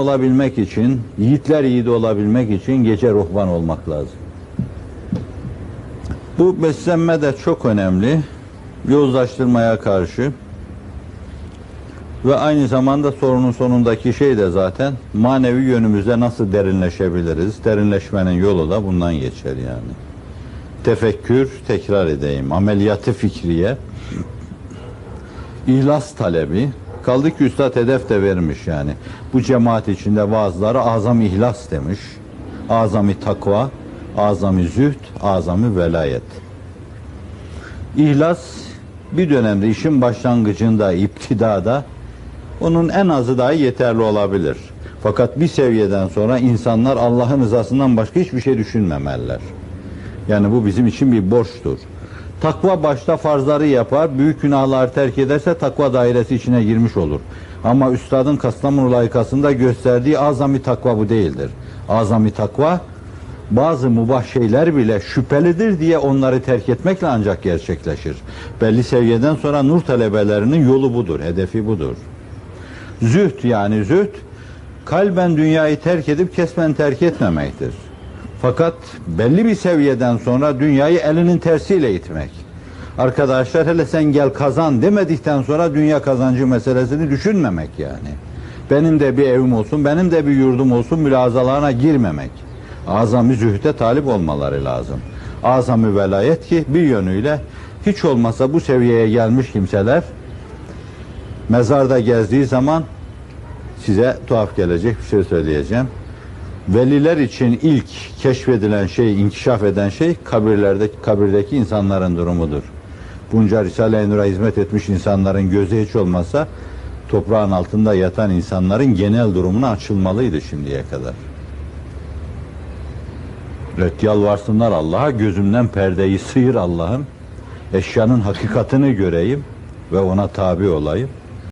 olabilmek için, yiğitler yiğidi olabilmek için gece ruhban olmak lazım. Bu beslenme de çok önemli. Yozlaştırmaya karşı ve aynı zamanda sorunun sonundaki şey de zaten manevi yönümüzde nasıl derinleşebiliriz? Derinleşmenin yolu da bundan geçer yani. Tefekkür, tekrar edeyim. Ameliyatı fikriye, ihlas talebi. Kaldı ki Üstad hedef de vermiş yani. Bu cemaat içinde bazıları azam ihlas demiş. Azami takva, azami zühd, azami velayet. İhlas bir dönemde işin başlangıcında, iptidada onun en azı dahi yeterli olabilir. Fakat bir seviyeden sonra insanlar Allah'ın rızasından başka hiçbir şey düşünmemeliler. Yani bu bizim için bir borçtur. Takva başta farzları yapar, büyük günahları terk ederse takva dairesi içine girmiş olur. Ama üstadın Kastamonu layıkasında gösterdiği azami takva bu değildir. Azami takva bazı mubah şeyler bile şüphelidir diye onları terk etmekle ancak gerçekleşir. Belli seviyeden sonra nur talebelerinin yolu budur, hedefi budur. Zühd yani zühd kalben dünyayı terk edip kesmen terk etmemektir. Fakat belli bir seviyeden sonra dünyayı elinin tersiyle itmek. Arkadaşlar hele sen gel kazan demedikten sonra dünya kazancı meselesini düşünmemek yani. Benim de bir evim olsun, benim de bir yurdum olsun mülazalarına girmemek. Azami zühde talip olmaları lazım. Azami velayet ki bir yönüyle hiç olmasa bu seviyeye gelmiş kimseler mezarda gezdiği zaman size tuhaf gelecek bir şey söyleyeceğim. Veliler için ilk keşfedilen şey, inkişaf eden şey kabirlerde kabirdeki insanların durumudur. Bunca Risale-i Nur'a hizmet etmiş insanların gözü hiç olmasa toprağın altında yatan insanların genel durumuna açılmalıydı şimdiye kadar. Evet yalvarsınlar Allah'a gözümden perdeyi sıyır Allah'ım. Eşyanın hakikatini göreyim ve ona tabi olayım.